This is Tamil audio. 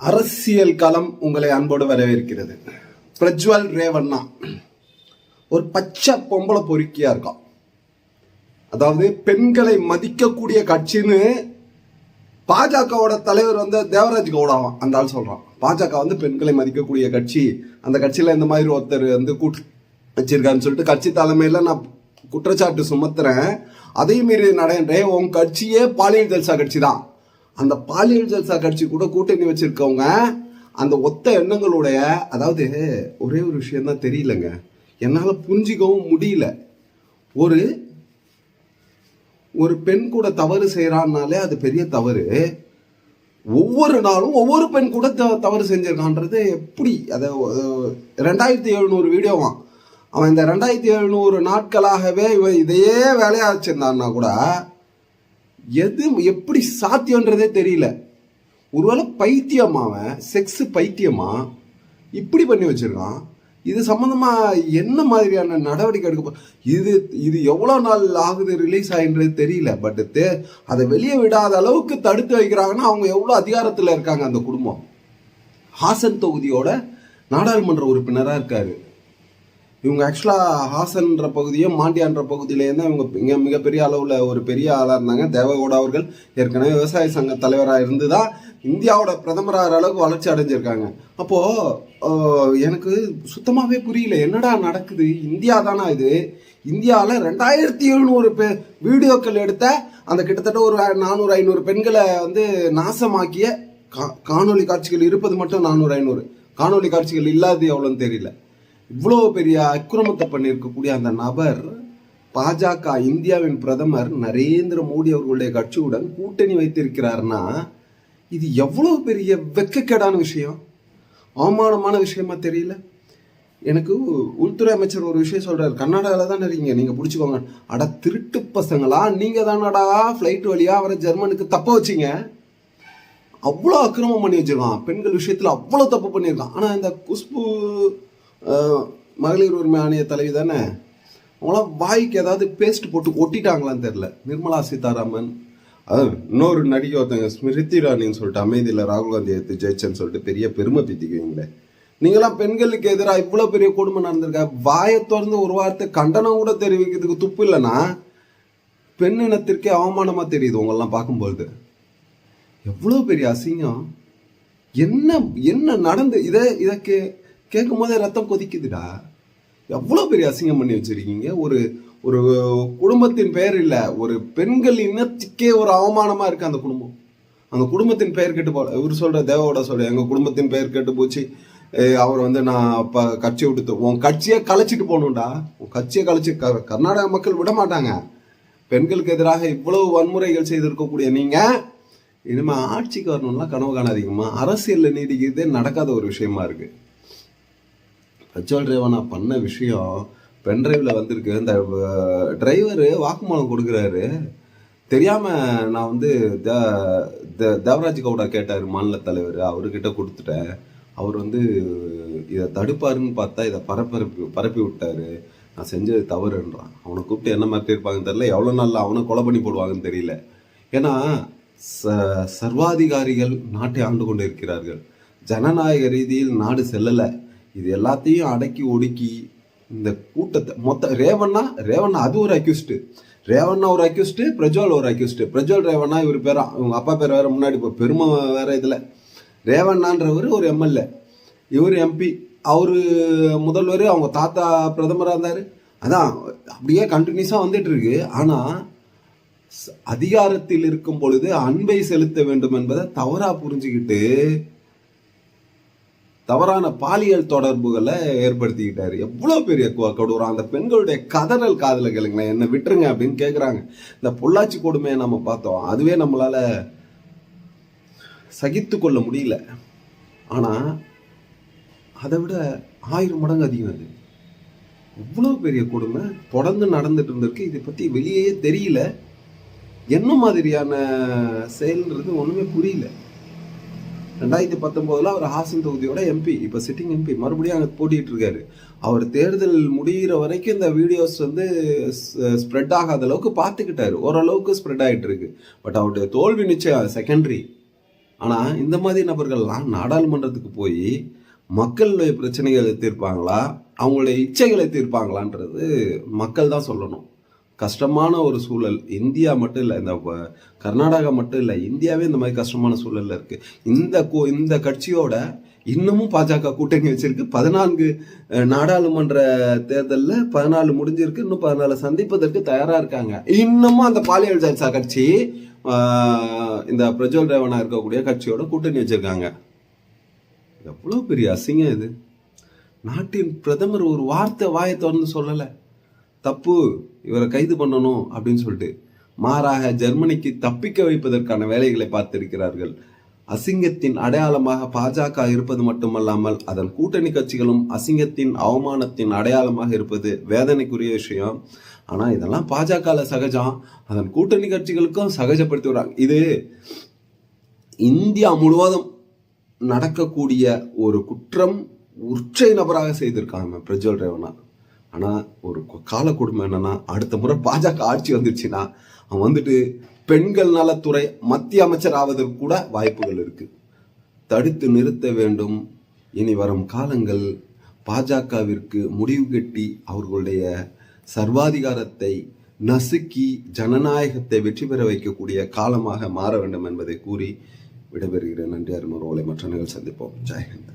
அரசியல் களம் உங்களை அன்போடு வரவேற்கிறது. பிரஜ்வல் ரேவண்ணா ஒரு பச்சை பொம்பளை பொறுக்கியா இருக்கான். அதாவது பெண்களை மதிக்கக்கூடிய கட்சின்னு பாஜகவோட தலைவர் வந்து தேவராஜ் கவுடாவான் அந்த ஆள் சொல்றான். பாஜக வந்து பெண்களை மதிக்கக்கூடிய கட்சி அந்த கட்சியில இந்த மாதிரி ஒருத்தர் வந்து கூட்டு வச்சிருக்கான்னு சொல்லிட்டு கட்சி தலைமையில நான் குற்றச்சாட்டு சுமத்துறேன். அதையும் மீறி நடன்றேன் உன் கட்சியே பாலியல் ஜல்சா கட்சி தான் அந்த பாலியல் ஜல்சா கட்சி கூட கூட்டணி வச்சிருக்கவங்க அந்த ஒத்த எண்ணங்களுடைய அதாவது ஒரே ஒரு விஷயம் தான் தெரியலங்க. என்னால் புரிஞ்சிக்கவும் முடியல. ஒரு ஒரு பெண் கூட தவறு செய்கிறான்னாலே அது பெரிய தவறு. ஒவ்வொரு நாளும் ஒவ்வொரு பெண் கூட த- தவறு செஞ்சிருக்கான்றது எப்படி? அதை ரெண்டாயிரத்தி எழுநூறு வீடியோவான் அவன் இந்த ரெண்டாயிரத்தி எழுநூறு நாட்களாகவே இவன் இதையே வேலையாக வச்சிருந்தான்னா கூட எது எப்படி சாத்தியன்றதே தெரியல. ஒருவேளை பைத்தியமாவன் செக்ஸ் பைத்தியமா? இப்படி பண்ணி வச்சிருக்கான். இது சம்மந்தமாக என்ன மாதிரியான நடவடிக்கை எடுக்க இது இது எவ்வளோ நாள் ஆகுது ரிலீஸ் ஆகின்றது தெரியல. பட் தே அதை வெளியே விடாத அளவுக்கு தடுத்து வைக்கிறாங்கன்னா அவங்க எவ்வளோ அதிகாரத்தில் இருக்காங்க அந்த குடும்பம். ஹாசன் தொகுதியோட நாடாளுமன்ற உறுப்பினராக இருக்காரு. இவங்க ஆக்சுவலாக ஹாசன்ற பகுதியும் மாண்டியான்ற பகுதியிலேருந்து தான் இவங்க இங்கே மிகப்பெரிய அளவில் ஒரு பெரிய ஆளாக இருந்தாங்க. தேவகோடா அவர்கள் ஏற்கனவே விவசாய சங்க தலைவராக இருந்து தான் இந்தியாவோட பிரதமராகிற அளவுக்கு வளர்ச்சி அடைஞ்சிருக்காங்க. அப்போது எனக்கு சுத்தமாகவே புரியல என்னடா நடக்குது? இந்தியா தானா இது? இந்தியாவில் ரெண்டாயிரத்தி எழுநூறு பே வீடியோக்கள் எடுத்த அந்த கிட்டத்தட்ட ஒரு நானூறு ஐநூறு பெண்களை வந்து நாசமாக்கிய கா- காணொளி காட்சிகள் இருப்பது மட்டும் நானூறு ஐநூறு. காணொலி காட்சிகள் இல்லாதது எவ்வளோன்னு தெரியல. இவ்வளோ பெரிய அக்கிரமத்தை பண்ணியிருக்கக்கூடிய அந்த நபர் பாஜக இந்தியாவின் பிரதமர் நரேந்திர மோடி அவர்களுடைய கட்சியுடன் கூட்டணி வைத்திருக்கிறார்னா இது எவ்வளோ பெரிய வெக்கக்கேடான விஷயம்? அவமானமான விஷயமா தெரியல. எனக்கு உள்துறை அமைச்சர் ஒரு விஷயம் சொல்கிறார் கர்நாடகாவில் தானே இருக்கீங்க நீங்கள் பிடிச்சிக்கோங்க. அட திருட்டு பசங்களா நீங்கள் தானடா ஃப்ளைட் வழியாக அவரை ஜெர்மனுக்கு தப்ப வச்சீங்க. அவ்வளோ அக்கிரமம் பண்ணி வச்சிருக்கான். பெண்கள் விஷயத்தில் அவ்வளோ தப்பு பண்ணியிருக்கான். ஆனால் இந்த குஷ்பு மகளிர் உரிமை ஆணைய தலைவி தானே? அவங்களாம் வாய்க்கு ஏதாவது பேஸ்ட் போட்டு ஒட்டிட்டாங்களான்னு தெரில நிர்மலா சீதாராமன் அது இன்னொரு நடிகை ஒருத்தங்க ஸ்மிருதி இரானின்னு சொல்லிட்டு அமைதியில் ராகுல் காந்தி எடுத்து ஜெயிச்சேன்னு சொல்லிட்டு பெரிய பெருமை பித்திக்குவீங்களே. நீங்களாம் பெண்களுக்கு எதிராக இவ்வளோ பெரிய கொடுமை நடந்திருக்க? வாயை திறந்து ஒரு வார்த்தை கண்டனம் கூட தெரிவிக்கிறதுக்கு துப்பு இல்லைன்னா பெண் இனத்திற்கே அவமானமாக தெரியுது உங்களெல்லாம் பார்க்கும்பொழுது. எவ்வளோ பெரிய அசிங்கம். என்ன என்ன நடந்து இதை இதற்கு கேட்கும் போதே ரத்தம் கொதிக்குதுடா. எவ்வளோ பெரிய அசிங்கம் பண்ணி வச்சிருக்கீங்க? ஒரு ஒரு குடும்பத்தின் பெயர் இல்லை ஒரு பெண்கள் இனத்துக்கே ஒரு அவமானமாக இருக்குது அந்த குடும்பம். அந்த குடும்பத்தின் பெயர் கெட்டு போல இவர் சொல்கிற தேவோட சொல்கிற எங்கள் குடும்பத்தின் பெயர் கெட்டு போச்சு. அவர் வந்து நான் இப்போ கட்சியை விட்டு உன் கட்சியை கலைச்சிட்டு போகணும்டா. உன் கட்சியை கலைச்சி க- கர்நாடக மக்கள் விட மாட்டாங்க. பெண்களுக்கு எதிராக இவ்வளவு வன்முறைகள் செய்திருக்கக்கூடிய நீங்கள் இனிமேல் ஆட்சிக்கு வரணும்லாம் கனவு காணாதீங்கம்மா. அரசியலில் நீடிக்கிறதே நடக்காத ஒரு விஷயமா இருக்குது இருக்கு பிரஜ்வல் நான் பண்ண விஷயம் பென்ட்ரைவில் வந்திருக்கு. இந்த டிரைவரு வாக்குமூலம் கொடுக்குறாரு. தெரியாமல் நான் வந்து த தேவராஜ் கவுடா கேட்டார் மாநில தலைவர். அவர்கிட்ட கொடுத்துட்டேன். அவர் வந்து இதை தடுப்பாருன்னு பார்த்தா இதை பரப்பரப்பி பரப்பி விட்டாரு. நான் செஞ்சது தவறுன்றான். அவனை கூப்பிட்டு என்ன மாதிரி இருப்பாங்கன்னு தெரியல. எவ்வளோ நாளில் அவனை கொலை பண்ணி போடுவாங்கன்னு தெரியல. ஏன்னா ச சர்வாதிகாரிகள் நாட்டை ஆண்டு கொண்டு இருக்கிறார்கள் ஜனநாயக ரீதியில் நாடு செல்லலை. இது எல்லாத்தையும் அடக்கி ஒடுக்கி இந்த கூட்டத்தை மொத்த ரேவண்ணா ரேவண்ணா அது ஒரு அக்யூஸ்டு ரேவண்ணா ஒரு அக்யூஸ்டு பிரஜ்வால் ஒரு அக்யூஸ்டு பிரஜ்வல் ரேவண்ணா இவர் பேரா இவங்க அப்பா பேர் வேற முன்னாடி இப்போ பெருமை வேற இதில். ரேவண்ணான்றவர் ஒரு எம்எல்ஏ இவர் எம்பி அவர் முதல்வர் அவங்க தாத்தா பிரதமராக இருந்தார். அதான் அப்படியே கண்டினியூஸாக வந்துட்டு இருக்கு ஆனால் அதிகாரத்தில் இருக்கும் பொழுது அன்பை செலுத்த வேண்டும் என்பதை தவறாக புரிஞ்சுக்கிட்டு தவறான பாலியல் தொடர்புகளை ஏற்படுத்திக்கிட்டாரு. எவ்வளோ பெரிய கொடூரம் அந்த பெண்களுடைய கதறல் காதல கேளுங்களேன் என்னை விட்டுருங்க அப்படின்னு கேட்குறாங்க இந்த பொள்ளாச்சி கொடுமையை நம்ம பார்த்தோம். அதுவே நம்மளால் சகித்து கொள்ள முடியல. ஆனால் அதை விட ஆயிரம் மடங்கு அதிகம் அது. இவ்வளோ பெரிய கொடுமை தொடர்ந்து நடந்துட்டு இருந்திருக்கு. இதை பற்றி வெளியே தெரியல. என்ன மாதிரியான செயல்ன்றது ஒன்றுமே புரியல. ரெண்டாயிரத்தி பத்தொம்போதில் அவர் ஹாசன் தொகுதியோட எம்பி இப்போ சிட்டிங் எம்பி மறுபடியும் அங்கே போட்டிகிட்டு இருக்காரு. அவர் தேர்தல் முடிகிற வரைக்கும் இந்த வீடியோஸ் வந்து ஸ்ப்ரெட் ஆகாத அளவுக்கு பார்த்துக்கிட்டாரு. ஓரளவுக்கு ஸ்ப்ரெட் ஆகிட்டு இருக்கு. பட் அவருடைய தோல்வி நிச்சயம் செகண்டரி ஆனால் இந்த மாதிரி நபர்கள்லாம் நாடாளுமன்றத்துக்கு போய் மக்களுடைய பிரச்சனைகளை தீர்ப்பாங்களா? அவங்களுடைய இச்சைகளை தீர்ப்பாங்களான்றது மக்கள் தான் சொல்லணும். கஷ்டமான ஒரு சூழல். இந்தியா மட்டும் இல்லை இந்த வ- கர்நாடகா மட்டும் இல்லை இந்தியாவே இந்த மாதிரி கஷ்டமான சூழலில் இருக்குது இந்த கோ- இந்த கட்சியோட இன்னமும் பாஜக கூட்டணி வச்சிருக்கு. பதினான்கு நாடாளுமன்ற தேர்தலில் பதினாலு முடிஞ்சிருக்கு. இன்னும் பதினாலு சந்திப்பதற்கு தயாராக இருக்காங்க. இன்னமும் அந்த பாலியல் ஜல்சா கட்சி இந்த பிரஜோல் ரேவனா இருக்கக்கூடிய கட்சியோட கூட்டணி வச்சிருக்காங்க. எவ்வளோ பெரிய அசிங்கம் இது. நாட்டின் பிரதமர் ஒரு வார்த்தை வாயை திறந்து சொல்லலை. தப்பு. இவரை கைது பண்ணணும் அப்படின்னு சொல்லிட்டு மாறாக ஜெர்மனிக்கு தப்பிக்க வைப்பதற்கான வேலைகளை பார்த்திருக்கிறார்கள். அசிங்கத்தின் அடையாளமாக பாஜக இருப்பது மட்டுமல்லாமல் அதன் கூட்டணி கட்சிகளும் அசிங்கத்தின் அவமானத்தின் அடையாளமாக இருப்பது வேதனைக்குரிய விஷயம். ஆனால் இதெல்லாம் பாஜகவில் சகஜம். அதன் கூட்டணி கட்சிகளுக்கும் சகஜப்படுத்தி வர்றாங்க இது இந்தியா முழுவதும் நடக்கக்கூடிய ஒரு குற்றம் உச்சை நபராக செய்திருக்காங்க பிரஜ்வல் ரேவனா ஆனால் ஒரு கால கொடுமை என்னன்னா அடுத்த முறை பாஜக ஆட்சி வந்துருச்சுன்னா அவன் வந்துட்டு பெண்கள் நலத்துறை மத்திய அமைச்சர் ஆவதற்கு கூட வாய்ப்புகள் இருக்கு. தடுத்து நிறுத்த வேண்டும். இனி வரும் காலங்கள் பாஜகவிற்கு முடிவு கட்டி அவர்களுடைய சர்வாதிகாரத்தை நசுக்கி ஜனநாயகத்தை வெற்றி பெற வைக்கக்கூடிய காலமாக மாற வேண்டும் என்பதை கூறி விடைபெறுகிறேன். நன்றி அருமரோலை மற்ற நிகழ் சந்திப்போம். ஜெயஹிந்த்.